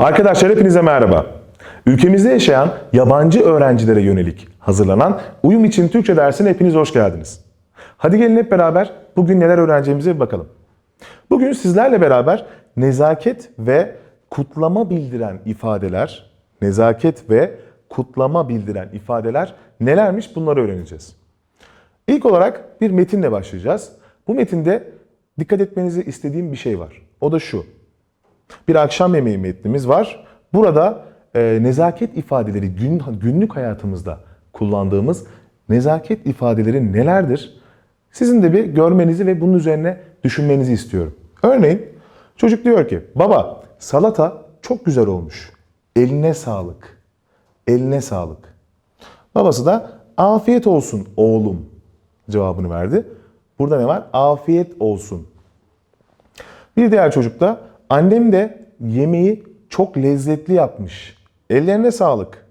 Arkadaşlar hepinize merhaba. Ülkemizde yaşayan yabancı öğrencilere yönelik hazırlanan Uyum için Türkçe dersine hepiniz hoş geldiniz. Hadi gelin hep beraber bugün neler öğreneceğimize bir bakalım. Bugün sizlerle beraber nezaket ve kutlama bildiren ifadeler, nezaket ve kutlama bildiren ifadeler nelermiş bunları öğreneceğiz. İlk olarak bir metinle başlayacağız. Bu metinde dikkat etmenizi istediğim bir şey var. O da şu. Bir akşam yemeği metnimiz var. Burada e, nezaket ifadeleri gün, günlük hayatımızda kullandığımız nezaket ifadeleri nelerdir? Sizin de bir görmenizi ve bunun üzerine düşünmenizi istiyorum. Örneğin çocuk diyor ki baba salata çok güzel olmuş. Eline sağlık. Eline sağlık. Babası da afiyet olsun oğlum cevabını verdi. Burada ne var? Afiyet olsun. Bir diğer çocuk da annem de yemeği çok lezzetli yapmış. Ellerine sağlık.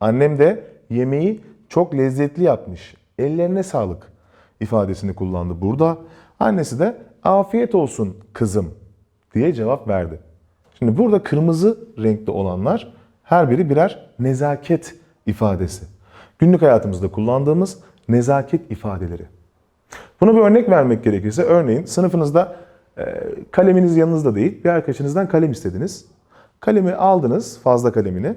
Annem de yemeği çok lezzetli yapmış. Ellerine sağlık ifadesini kullandı burada. Annesi de afiyet olsun kızım diye cevap verdi. Şimdi burada kırmızı renkli olanlar her biri birer nezaket ifadesi. Günlük hayatımızda kullandığımız nezaket ifadeleri. Buna bir örnek vermek gerekirse örneğin sınıfınızda kaleminiz yanınızda değil bir arkadaşınızdan kalem istediniz. Kalemi aldınız fazla kalemini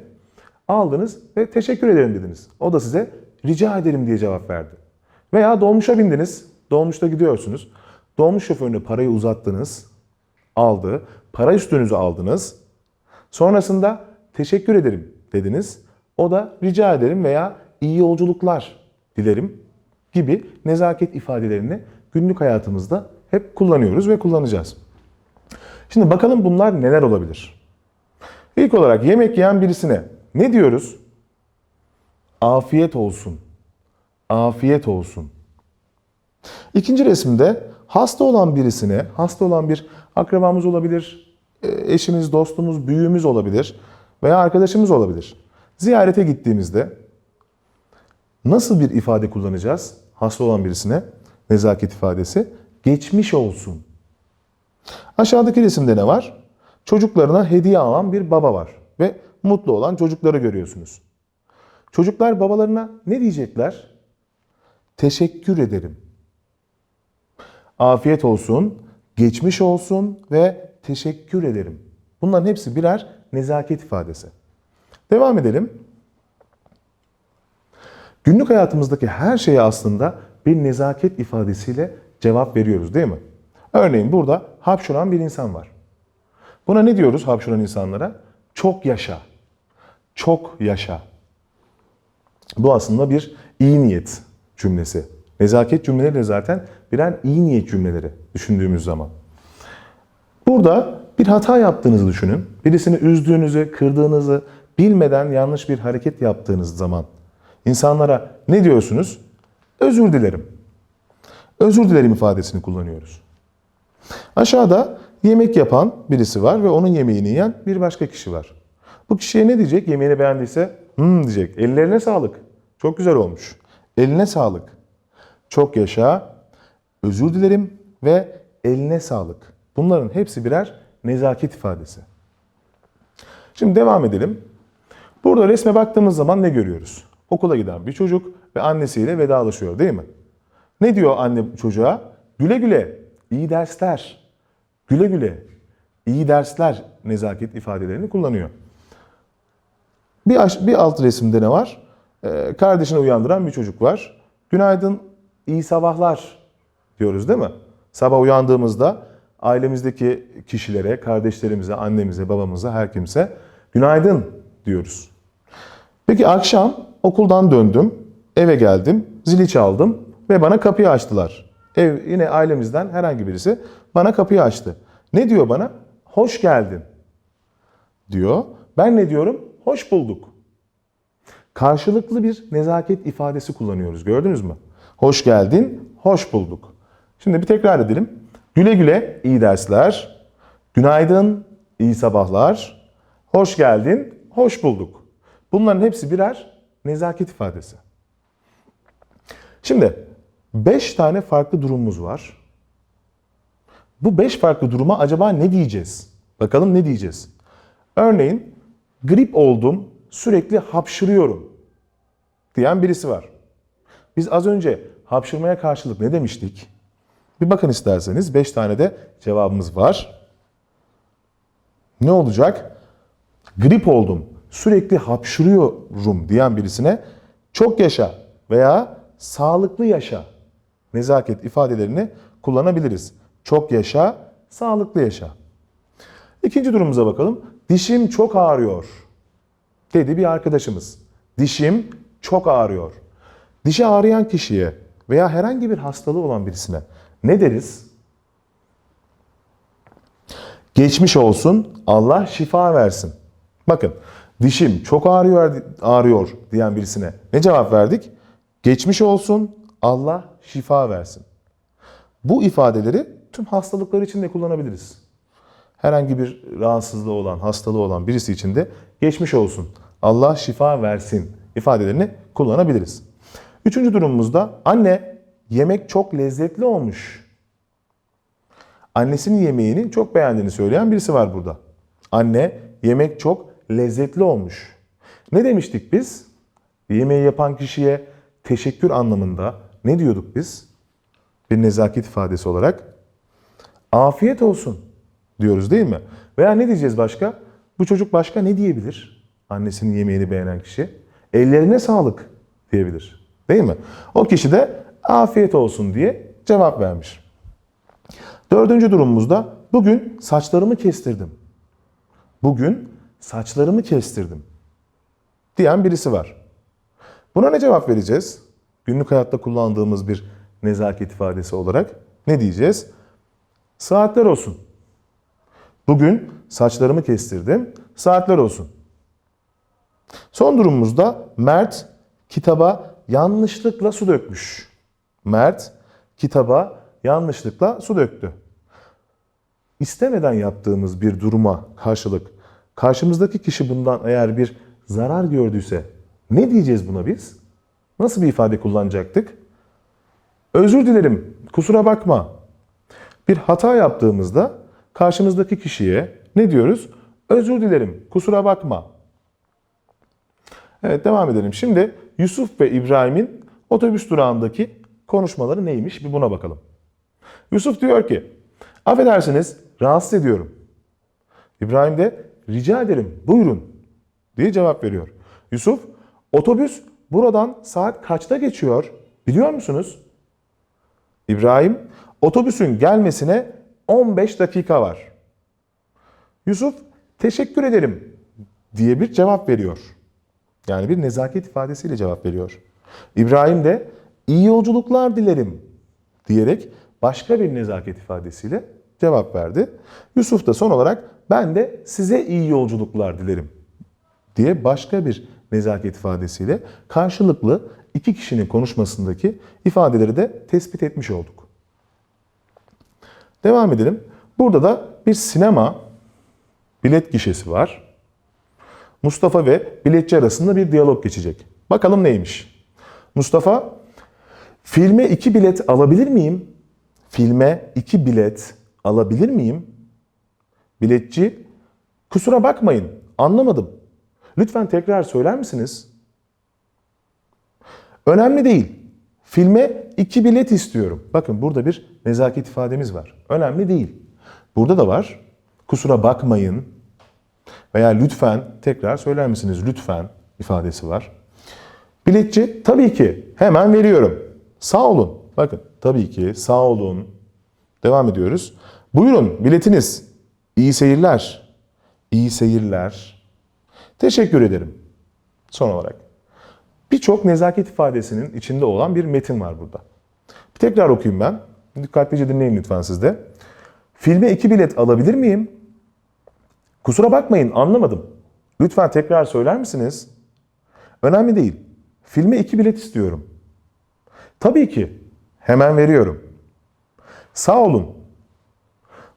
aldınız ve teşekkür ederim dediniz. O da size rica ederim diye cevap verdi. Veya dolmuşa bindiniz dolmuşta gidiyorsunuz. Dolmuş şoförüne parayı uzattınız aldı para üstünüzü aldınız. Sonrasında teşekkür ederim dediniz. O da rica ederim veya iyi yolculuklar dilerim gibi nezaket ifadelerini günlük hayatımızda hep kullanıyoruz ve kullanacağız. Şimdi bakalım bunlar neler olabilir? İlk olarak yemek yiyen birisine ne diyoruz? Afiyet olsun. Afiyet olsun. İkinci resimde hasta olan birisine, hasta olan bir akrabamız olabilir, e, eşimiz, dostumuz, büyüğümüz olabilir veya arkadaşımız olabilir. Ziyarete gittiğimizde nasıl bir ifade kullanacağız? Hasta olan birisine nezaket ifadesi. Geçmiş olsun. Aşağıdaki resimde ne var? Çocuklarına hediye alan bir baba var ve mutlu olan çocukları görüyorsunuz. Çocuklar babalarına ne diyecekler? Teşekkür ederim. Afiyet olsun, geçmiş olsun ve teşekkür ederim. Bunların hepsi birer nezaket ifadesi. Devam edelim. Günlük hayatımızdaki her şeye aslında bir nezaket ifadesiyle cevap veriyoruz değil mi? Örneğin burada hapşuran bir insan var. Buna ne diyoruz hapşuran insanlara? Çok yaşa. Çok yaşa. Bu aslında bir iyi niyet cümlesi. Nezaket cümleleri de zaten birer iyi niyet cümleleri düşündüğümüz zaman. Burada bir hata yaptığınızı düşünün. Birisini üzdüğünüzü, kırdığınızı, bilmeden yanlış bir hareket yaptığınız zaman insanlara ne diyorsunuz? Özür dilerim. Özür dilerim ifadesini kullanıyoruz. Aşağıda yemek yapan birisi var ve onun yemeğini yiyen bir başka kişi var. Bu kişiye ne diyecek? Yemeğini beğendiyse hmm diyecek. Ellerine sağlık. Çok güzel olmuş. Eline sağlık. Çok yaşa. Özür dilerim ve eline sağlık. Bunların hepsi birer nezaket ifadesi. Şimdi devam edelim. Burada resme baktığımız zaman ne görüyoruz? Okula giden bir çocuk ve annesiyle vedalaşıyor değil mi? Ne diyor anne çocuğa? Güle güle, iyi dersler. Güle güle, iyi dersler nezaket ifadelerini kullanıyor. Bir, aş- bir alt resimde ne var? Ee, kardeşini uyandıran bir çocuk var. Günaydın, iyi sabahlar diyoruz değil mi? Sabah uyandığımızda ailemizdeki kişilere, kardeşlerimize, annemize, babamıza, her kimse günaydın diyoruz. Peki akşam okuldan döndüm, eve geldim, zili çaldım ve bana kapıyı açtılar. Ev yine ailemizden herhangi birisi bana kapıyı açtı. Ne diyor bana? Hoş geldin diyor. Ben ne diyorum? Hoş bulduk. Karşılıklı bir nezaket ifadesi kullanıyoruz. Gördünüz mü? Hoş geldin, hoş bulduk. Şimdi bir tekrar edelim. Güle güle, iyi dersler. Günaydın, iyi sabahlar. Hoş geldin, hoş bulduk. Bunların hepsi birer nezaket ifadesi. Şimdi 5 tane farklı durumumuz var. Bu 5 farklı duruma acaba ne diyeceğiz? Bakalım ne diyeceğiz? Örneğin grip oldum, sürekli hapşırıyorum diyen birisi var. Biz az önce hapşırmaya karşılık ne demiştik? Bir bakın isterseniz 5 tane de cevabımız var. Ne olacak? Grip oldum, sürekli hapşırıyorum diyen birisine çok yaşa veya sağlıklı yaşa nezaket ifadelerini kullanabiliriz. Çok yaşa, sağlıklı yaşa. İkinci durumumuza bakalım. Dişim çok ağrıyor dedi bir arkadaşımız. Dişim çok ağrıyor. Dişi ağrıyan kişiye veya herhangi bir hastalığı olan birisine ne deriz? Geçmiş olsun, Allah şifa versin. Bakın, dişim çok ağrıyor ağrıyor diyen birisine ne cevap verdik? Geçmiş olsun, Allah şifa versin. Bu ifadeleri tüm hastalıklar için de kullanabiliriz. Herhangi bir rahatsızlığı olan, hastalığı olan birisi için de geçmiş olsun, Allah şifa versin ifadelerini kullanabiliriz. Üçüncü durumumuzda anne yemek çok lezzetli olmuş. Annesinin yemeğini çok beğendiğini söyleyen birisi var burada. Anne yemek çok lezzetli olmuş. Ne demiştik biz? Yemeği yapan kişiye teşekkür anlamında ne diyorduk biz? Bir nezaket ifadesi olarak. Afiyet olsun diyoruz değil mi? Veya ne diyeceğiz başka? Bu çocuk başka ne diyebilir? Annesinin yemeğini beğenen kişi. Ellerine sağlık diyebilir. Değil mi? O kişi de afiyet olsun diye cevap vermiş. Dördüncü durumumuzda bugün saçlarımı kestirdim. Bugün saçlarımı kestirdim diyen birisi var. Buna ne cevap vereceğiz? Günlük hayatta kullandığımız bir nezaket ifadesi olarak ne diyeceğiz? Saatler olsun. Bugün saçlarımı kestirdim. Saatler olsun. Son durumumuzda Mert kitaba yanlışlıkla su dökmüş. Mert kitaba yanlışlıkla su döktü. İstemeden yaptığımız bir duruma karşılık karşımızdaki kişi bundan eğer bir zarar gördüyse ne diyeceğiz buna biz? Nasıl bir ifade kullanacaktık? Özür dilerim, kusura bakma. Bir hata yaptığımızda karşımızdaki kişiye ne diyoruz? Özür dilerim, kusura bakma. Evet devam edelim. Şimdi Yusuf ve İbrahim'in otobüs durağındaki konuşmaları neymiş bir buna bakalım. Yusuf diyor ki, affedersiniz rahatsız ediyorum. İbrahim de rica ederim buyurun diye cevap veriyor. Yusuf, otobüs buradan saat kaçta geçiyor biliyor musunuz? İbrahim, otobüsün gelmesine 15 dakika var. Yusuf, teşekkür ederim diye bir cevap veriyor. Yani bir nezaket ifadesiyle cevap veriyor. İbrahim de iyi yolculuklar dilerim diyerek başka bir nezaket ifadesiyle cevap verdi. Yusuf da son olarak ben de size iyi yolculuklar dilerim diye başka bir nezaket ifadesiyle karşılıklı iki kişinin konuşmasındaki ifadeleri de tespit etmiş olduk. Devam edelim. Burada da bir sinema bilet gişesi var. Mustafa ve biletçi arasında bir diyalog geçecek. Bakalım neymiş? Mustafa, filme iki bilet alabilir miyim? Filme iki bilet alabilir miyim? Biletçi, kusura bakmayın anlamadım. Lütfen tekrar söyler misiniz? Önemli değil. Filme iki bilet istiyorum. Bakın burada bir nezaket ifademiz var. Önemli değil. Burada da var. Kusura bakmayın veya lütfen tekrar söyler misiniz? Lütfen ifadesi var. Biletçi tabii ki hemen veriyorum. Sağ olun. Bakın tabii ki sağ olun. Devam ediyoruz. Buyurun biletiniz. İyi seyirler. İyi seyirler. Teşekkür ederim. Son olarak. Birçok nezaket ifadesinin içinde olan bir metin var burada. Bir tekrar okuyayım ben. Dikkatlice dinleyin lütfen siz de. Filme iki bilet alabilir miyim? Kusura bakmayın anlamadım. Lütfen tekrar söyler misiniz? Önemli değil. Filme iki bilet istiyorum. Tabii ki. Hemen veriyorum. Sağ olun.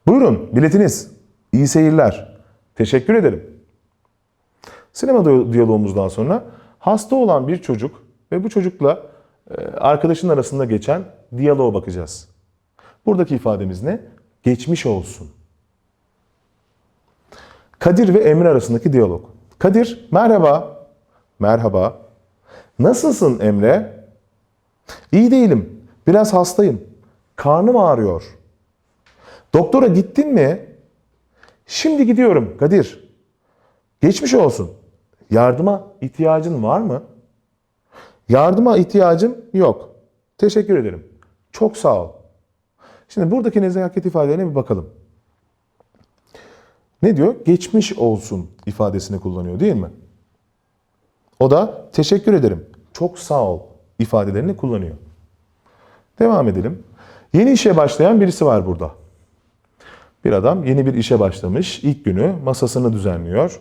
Buyurun biletiniz. İyi seyirler. Teşekkür ederim. Sinema diyalogumuzdan sonra hasta olan bir çocuk ve bu çocukla e, arkadaşın arasında geçen diyaloğa bakacağız. Buradaki ifademiz ne? Geçmiş olsun. Kadir ve Emre arasındaki diyalog. Kadir, merhaba. Merhaba. Nasılsın Emre? İyi değilim. Biraz hastayım. Karnım ağrıyor. Doktora gittin mi? Şimdi gidiyorum Kadir. Geçmiş olsun. Yardıma ihtiyacın var mı? Yardıma ihtiyacım yok. Teşekkür ederim. Çok sağ ol. Şimdi buradaki nezaket ifadelerine bir bakalım. Ne diyor? Geçmiş olsun ifadesini kullanıyor değil mi? O da teşekkür ederim. Çok sağ ol ifadelerini kullanıyor. Devam edelim. Yeni işe başlayan birisi var burada. Bir adam yeni bir işe başlamış. İlk günü masasını düzenliyor.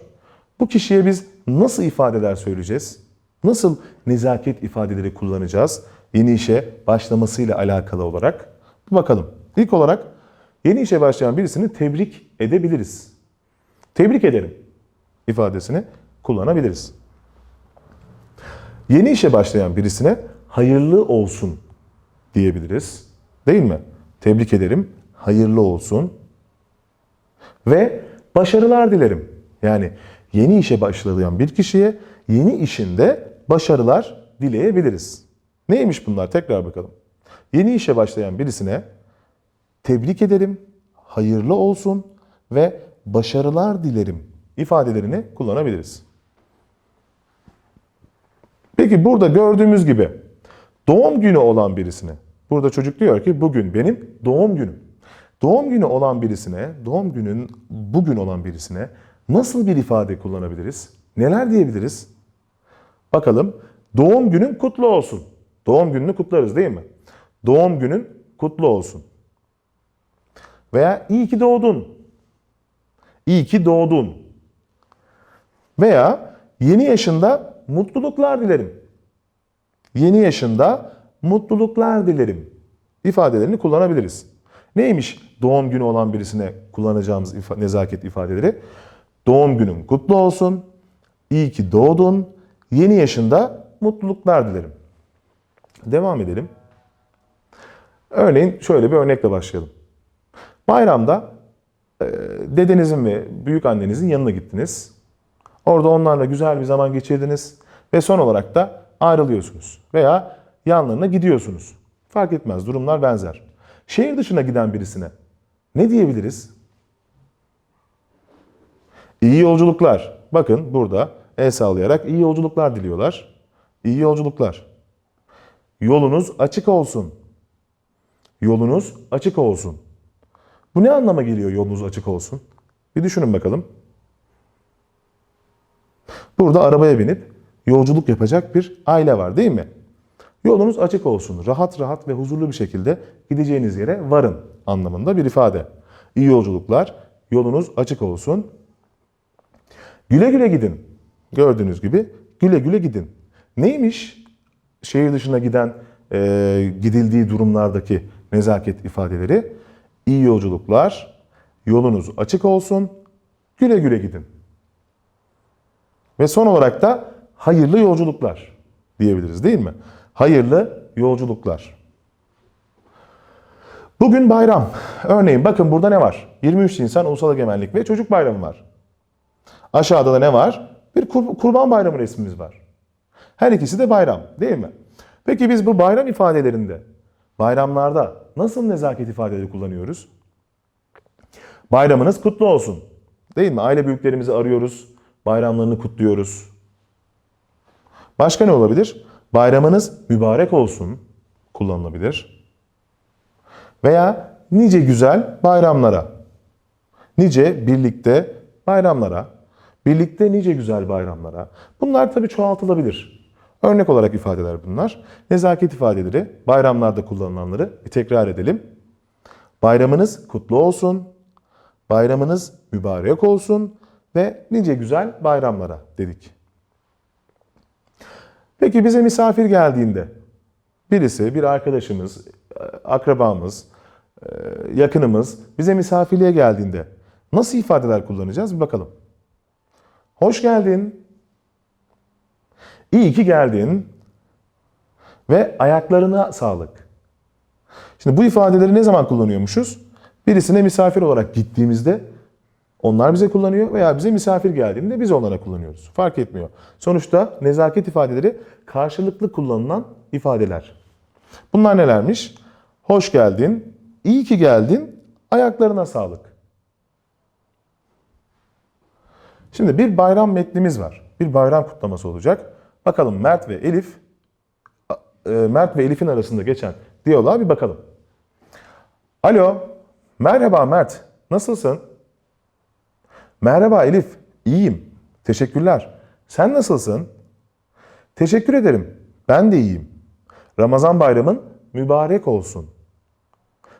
Bu kişiye biz nasıl ifadeler söyleyeceğiz? Nasıl nezaket ifadeleri kullanacağız? Yeni işe başlamasıyla alakalı olarak. Bakalım. İlk olarak yeni işe başlayan birisini tebrik edebiliriz. Tebrik ederim ifadesini kullanabiliriz. Yeni işe başlayan birisine hayırlı olsun diyebiliriz. Değil mi? Tebrik ederim, hayırlı olsun. Ve başarılar dilerim. Yani yeni işe başlayan bir kişiye yeni işinde başarılar dileyebiliriz. Neymiş bunlar? Tekrar bakalım. Yeni işe başlayan birisine tebrik ederim, hayırlı olsun ve başarılar dilerim ifadelerini kullanabiliriz. Peki burada gördüğümüz gibi doğum günü olan birisine, burada çocuk diyor ki bugün benim doğum günüm. Doğum günü olan birisine, doğum günün bugün olan birisine nasıl bir ifade kullanabiliriz? Neler diyebiliriz? Bakalım. Doğum günün kutlu olsun. Doğum gününü kutlarız değil mi? Doğum günün kutlu olsun. Veya iyi ki doğdun. İyi ki doğdun. Veya yeni yaşında mutluluklar dilerim. Yeni yaşında mutluluklar dilerim ifadelerini kullanabiliriz. Neymiş doğum günü olan birisine kullanacağımız ifa- nezaket ifadeleri? Doğum günün kutlu olsun, iyi ki doğdun, yeni yaşında mutluluklar dilerim. Devam edelim. Örneğin şöyle bir örnekle başlayalım. Bayramda e, dedenizin ve büyük annenizin yanına gittiniz. Orada onlarla güzel bir zaman geçirdiniz ve son olarak da ayrılıyorsunuz veya yanlarına gidiyorsunuz. Fark etmez durumlar benzer. Şehir dışına giden birisine ne diyebiliriz? İyi yolculuklar. Bakın burada el sallayarak iyi yolculuklar diliyorlar. İyi yolculuklar. Yolunuz açık olsun. Yolunuz açık olsun. Bu ne anlama geliyor yolunuz açık olsun? Bir düşünün bakalım. Burada arabaya binip yolculuk yapacak bir aile var değil mi? Yolunuz açık olsun. Rahat rahat ve huzurlu bir şekilde gideceğiniz yere varın anlamında bir ifade. İyi yolculuklar. Yolunuz açık olsun. Güle güle gidin. Gördüğünüz gibi güle güle gidin. Neymiş? Şehir dışına giden e, gidildiği durumlardaki nezaket ifadeleri. İyi yolculuklar. Yolunuz açık olsun. Güle güle gidin. Ve son olarak da hayırlı yolculuklar diyebiliriz değil mi? Hayırlı yolculuklar. Bugün bayram. Örneğin bakın burada ne var? 23 Nisan Ulusal Egemenlik ve Çocuk Bayramı var. Aşağıda da ne var? Bir kur- kurban bayramı resmimiz var. Her ikisi de bayram değil mi? Peki biz bu bayram ifadelerinde, bayramlarda nasıl nezaket ifadeleri kullanıyoruz? Bayramınız kutlu olsun. Değil mi? Aile büyüklerimizi arıyoruz. Bayramlarını kutluyoruz. Başka ne olabilir? Bayramınız mübarek olsun kullanılabilir. Veya nice güzel bayramlara. Nice birlikte bayramlara. Birlikte nice güzel bayramlara. Bunlar tabii çoğaltılabilir. Örnek olarak ifadeler bunlar. Nezaket ifadeleri, bayramlarda kullanılanları bir tekrar edelim. Bayramınız kutlu olsun. Bayramınız mübarek olsun ve nice güzel bayramlara dedik. Peki bize misafir geldiğinde birisi, bir arkadaşımız, akrabamız, e, yakınımız bize misafirliğe geldiğinde nasıl ifadeler kullanacağız bir bakalım. Hoş geldin. İyi ki geldin. Ve ayaklarına sağlık. Şimdi bu ifadeleri ne zaman kullanıyormuşuz? Birisine misafir olarak gittiğimizde Onlar bize kullanıyor veya bize misafir geldiğinde biz onlara kullanıyoruz. Fark etmiyor. Sonuçta nezaket ifadeleri karşılıklı kullanılan ifadeler. Bunlar nelermiş? Hoş geldin, iyi ki geldin, ayaklarına sağlık. Şimdi bir bayram metnimiz var. Bir bayram kutlaması olacak. Bakalım Mert ve Elif, e, Mert ve Elif'in arasında geçen diyaloğa bir bakalım. Alo, merhaba Mert, nasılsın? Merhaba Elif, iyiyim. Teşekkürler. Sen nasılsın? Teşekkür ederim. Ben de iyiyim. Ramazan bayramın mübarek olsun.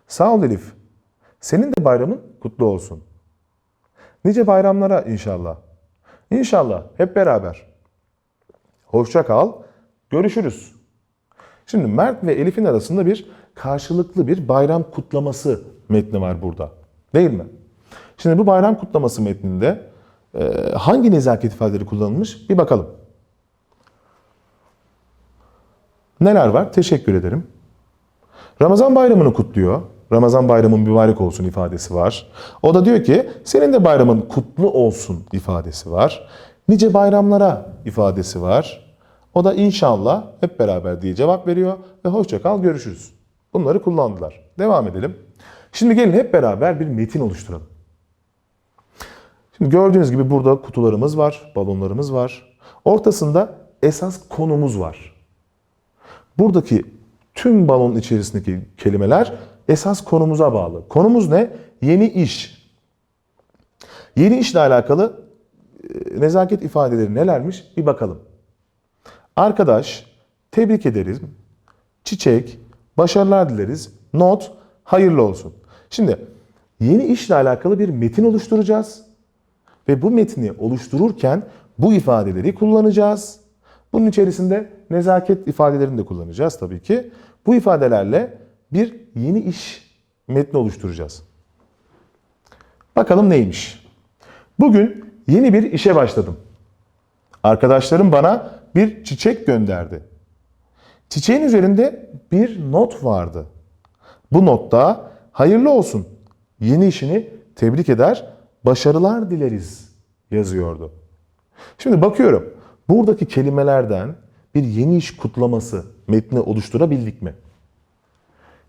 Sağ ol Elif. Senin de bayramın kutlu olsun. Nice bayramlara inşallah. İnşallah hep beraber. Hoşça kal. Görüşürüz. Şimdi Mert ve Elif'in arasında bir karşılıklı bir bayram kutlaması metni var burada. Değil mi? Şimdi bu bayram kutlaması metninde e, hangi nezaket ifadeleri kullanılmış bir bakalım. Neler var? Teşekkür ederim. Ramazan bayramını kutluyor. Ramazan bayramın mübarek olsun ifadesi var. O da diyor ki senin de bayramın kutlu olsun ifadesi var. Nice bayramlara ifadesi var. O da inşallah hep beraber diye cevap veriyor ve hoşça kal görüşürüz. Bunları kullandılar. Devam edelim. Şimdi gelin hep beraber bir metin oluşturalım. Şimdi gördüğünüz gibi burada kutularımız var, balonlarımız var. Ortasında esas konumuz var. Buradaki tüm balonun içerisindeki kelimeler esas konumuza bağlı. Konumuz ne? Yeni iş. Yeni işle alakalı e, nezaket ifadeleri nelermiş bir bakalım. Arkadaş, tebrik ederiz, çiçek, başarılar dileriz, not, hayırlı olsun. Şimdi yeni işle alakalı bir metin oluşturacağız. Ve bu metni oluştururken bu ifadeleri kullanacağız. Bunun içerisinde nezaket ifadelerini de kullanacağız tabii ki. Bu ifadelerle bir yeni iş metni oluşturacağız. Bakalım neymiş? Bugün yeni bir işe başladım. Arkadaşlarım bana bir çiçek gönderdi. Çiçeğin üzerinde bir not vardı. Bu notta hayırlı olsun, yeni işini tebrik eder, başarılar dileriz yazıyordu. Şimdi bakıyorum buradaki kelimelerden bir yeni iş kutlaması metni oluşturabildik mi?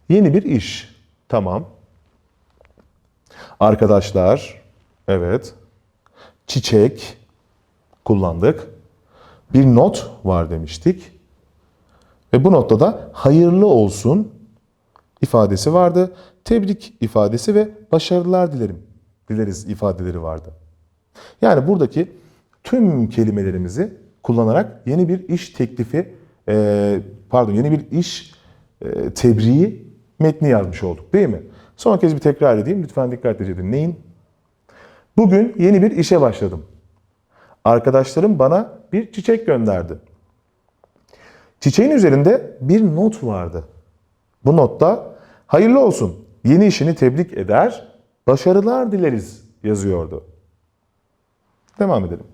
Yeni bir iş. Tamam. Arkadaşlar. Evet. Çiçek. Kullandık. Bir not var demiştik. Ve bu notta da hayırlı olsun ifadesi vardı. Tebrik ifadesi ve başarılar dilerim. Dileriz ifadeleri vardı. Yani buradaki tüm kelimelerimizi kullanarak yeni bir iş teklifi, pardon yeni bir iş tebriği metni yazmış olduk değil mi? Son kez bir tekrar edeyim. Lütfen dikkatlice dinleyin. Bugün yeni bir işe başladım. Arkadaşlarım bana bir çiçek gönderdi. Çiçeğin üzerinde bir not vardı. Bu notta hayırlı olsun, yeni işini tebrik eder, başarılar dileriz yazıyordu. Devam edelim.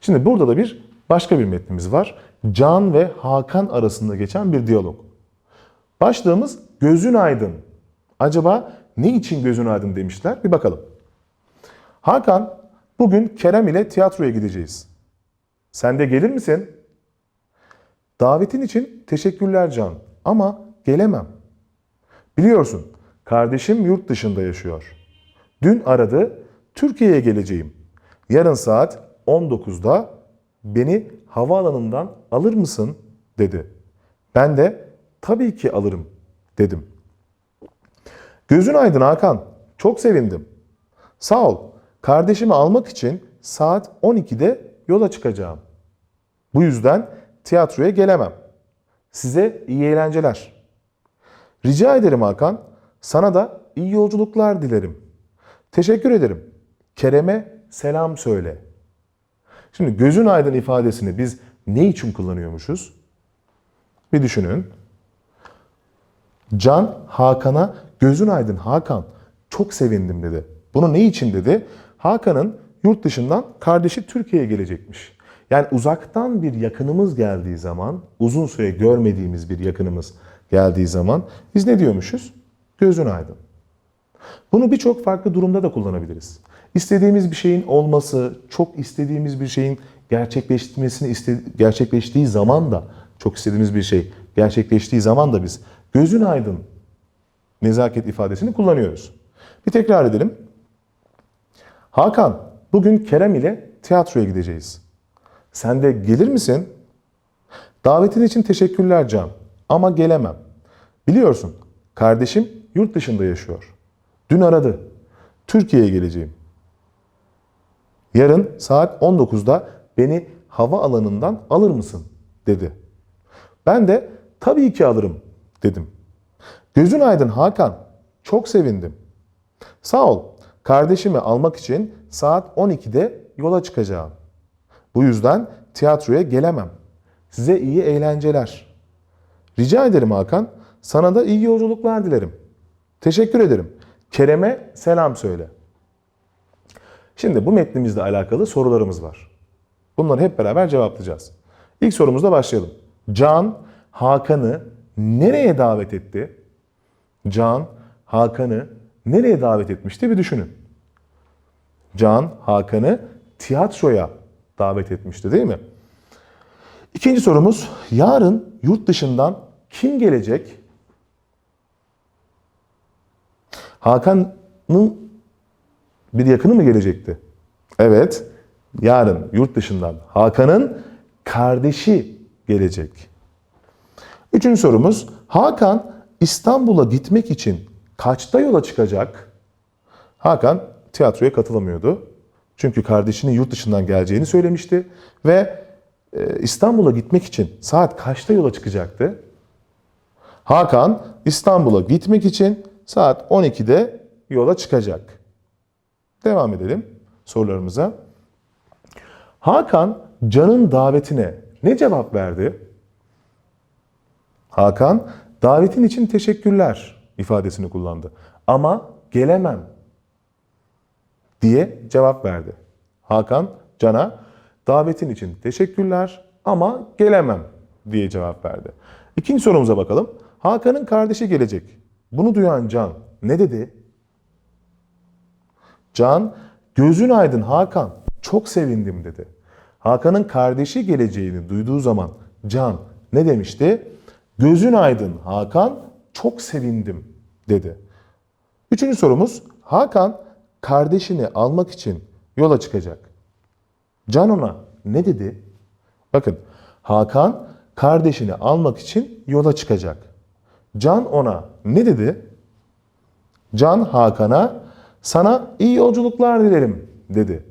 Şimdi burada da bir başka bir metnimiz var. Can ve Hakan arasında geçen bir diyalog. Başlığımız gözün aydın. Acaba ne için gözün aydın demişler? Bir bakalım. Hakan, bugün Kerem ile tiyatroya gideceğiz. Sen de gelir misin? Davetin için teşekkürler Can ama gelemem. Biliyorsun, kardeşim yurt dışında yaşıyor. Dün aradı, Türkiye'ye geleceğim. Yarın saat 19'da beni havaalanından alır mısın dedi. Ben de tabii ki alırım dedim. Gözün aydın Hakan. Çok sevindim. Sağ ol. Kardeşimi almak için saat 12'de yola çıkacağım. Bu yüzden tiyatroya gelemem. Size iyi eğlenceler. Rica ederim Hakan. Sana da iyi yolculuklar dilerim. Teşekkür ederim. Kerem'e selam söyle. Şimdi gözün aydın ifadesini biz ne için kullanıyormuşuz? Bir düşünün. Can Hakan'a gözün aydın Hakan çok sevindim dedi. Bunu ne için dedi? Hakan'ın yurt dışından kardeşi Türkiye'ye gelecekmiş. Yani uzaktan bir yakınımız geldiği zaman, uzun süre görmediğimiz bir yakınımız geldiği zaman biz ne diyormuşuz? Gözün aydın. Bunu birçok farklı durumda da kullanabiliriz. İstediğimiz bir şeyin olması, çok istediğimiz bir şeyin gerçekleşmesini iste, gerçekleştiği zaman da, çok istediğimiz bir şey gerçekleştiği zaman da biz gözün aydın nezaket ifadesini kullanıyoruz. Bir tekrar edelim. Hakan, bugün Kerem ile tiyatroya gideceğiz. Sen de gelir misin? Davetin için teşekkürler Can ama gelemem. Biliyorsun kardeşim yurt dışında yaşıyor. Dün aradı. Türkiye'ye geleceğim. Yarın saat 19'da beni hava alanından alır mısın? dedi. Ben de tabii ki alırım dedim. Gözün aydın Hakan. Çok sevindim. Sağ ol. Kardeşimi almak için saat 12'de yola çıkacağım. Bu yüzden tiyatroya gelemem. Size iyi eğlenceler. Rica ederim Hakan. Sana da iyi yolculuklar dilerim. Teşekkür ederim. Kerem'e selam söyle. Şimdi bu metnimizle alakalı sorularımız var. Bunları hep beraber cevaplayacağız. İlk sorumuzla başlayalım. Can Hakan'ı nereye davet etti? Can Hakan'ı nereye davet etmişti bir düşünün. Can Hakan'ı tiyatroya davet etmişti değil mi? İkinci sorumuz yarın yurt dışından kim gelecek? Hakan'ın bir yakını mı gelecekti? Evet. Yarın yurt dışından Hakan'ın kardeşi gelecek. Üçüncü sorumuz Hakan İstanbul'a gitmek için kaçta yola çıkacak? Hakan tiyatroya katılamıyordu. Çünkü kardeşinin yurt dışından geleceğini söylemişti ve e, İstanbul'a gitmek için saat kaçta yola çıkacaktı? Hakan İstanbul'a gitmek için saat 12'de yola çıkacak. Devam edelim sorularımıza. Hakan Can'ın davetine ne cevap verdi? Hakan davetin için teşekkürler ifadesini kullandı. Ama gelemem diye cevap verdi. Hakan Can'a davetin için teşekkürler ama gelemem diye cevap verdi. İkinci sorumuza bakalım. Hakan'ın kardeşi gelecek. Bunu duyan Can ne dedi? Can, gözün aydın Hakan, çok sevindim dedi. Hakan'ın kardeşi geleceğini duyduğu zaman Can ne demişti? Gözün aydın Hakan, çok sevindim dedi. Üçüncü sorumuz, Hakan kardeşini almak için yola çıkacak. Can ona ne dedi? Bakın, Hakan kardeşini almak için yola çıkacak. Can ona ne dedi? Can Hakan'a sana iyi yolculuklar dilerim dedi.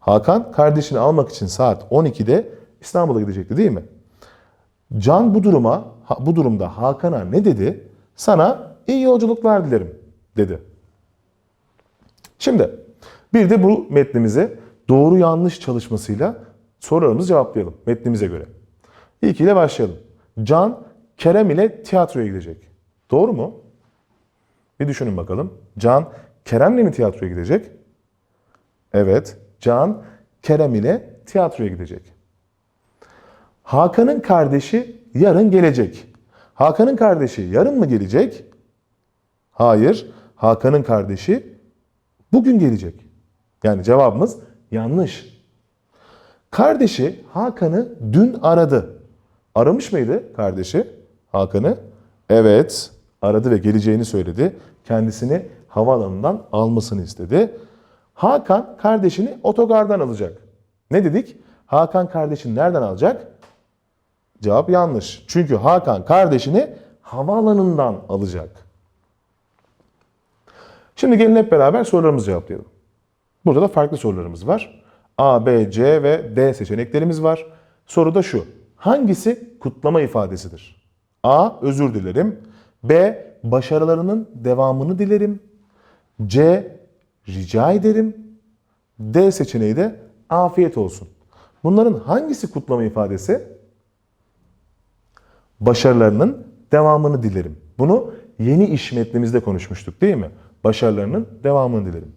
Hakan kardeşini almak için saat 12'de İstanbul'a gidecekti değil mi? Can bu duruma bu durumda Hakan'a ne dedi? Sana iyi yolculuklar dilerim dedi. Şimdi bir de bu metnimize doğru yanlış çalışmasıyla sorularımızı cevaplayalım metnimize göre. İlkiyle başlayalım. Can Kerem ile tiyatroya gidecek. Doğru mu? Bir düşünün bakalım. Can Kerem'le mi tiyatroya gidecek? Evet. Can Kerem ile tiyatroya gidecek. Hakan'ın kardeşi yarın gelecek. Hakan'ın kardeşi yarın mı gelecek? Hayır. Hakan'ın kardeşi bugün gelecek. Yani cevabımız yanlış. Kardeşi Hakan'ı dün aradı. Aramış mıydı kardeşi Hakan'ı? Evet, aradı ve geleceğini söyledi. Kendisini havaalanından almasını istedi. Hakan kardeşini otogardan alacak. Ne dedik? Hakan kardeşini nereden alacak? Cevap yanlış. Çünkü Hakan kardeşini havaalanından alacak. Şimdi gelin hep beraber sorularımızı cevaplayalım. Burada da farklı sorularımız var. A, B, C ve D seçeneklerimiz var. Soru da şu. Hangisi kutlama ifadesidir? A. Özür dilerim. B. Başarılarının devamını dilerim. C. Rica ederim. D seçeneği de afiyet olsun. Bunların hangisi kutlama ifadesi? Başarılarının devamını dilerim. Bunu yeni iş metnimizde konuşmuştuk değil mi? Başarılarının devamını dilerim.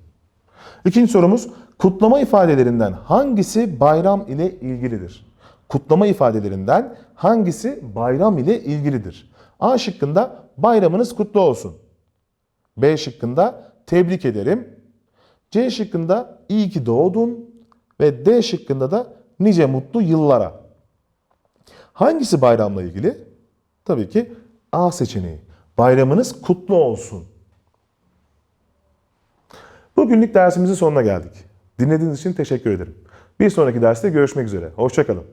İkinci sorumuz kutlama ifadelerinden hangisi bayram ile ilgilidir? Kutlama ifadelerinden hangisi bayram ile ilgilidir? A şıkkında bayramınız kutlu olsun. B şıkkında tebrik ederim. C şıkkında iyi ki doğdun ve D şıkkında da nice mutlu yıllara. Hangisi bayramla ilgili? Tabii ki A seçeneği. Bayramınız kutlu olsun. Bugünlük dersimizin sonuna geldik. Dinlediğiniz için teşekkür ederim. Bir sonraki derste görüşmek üzere. Hoşçakalın.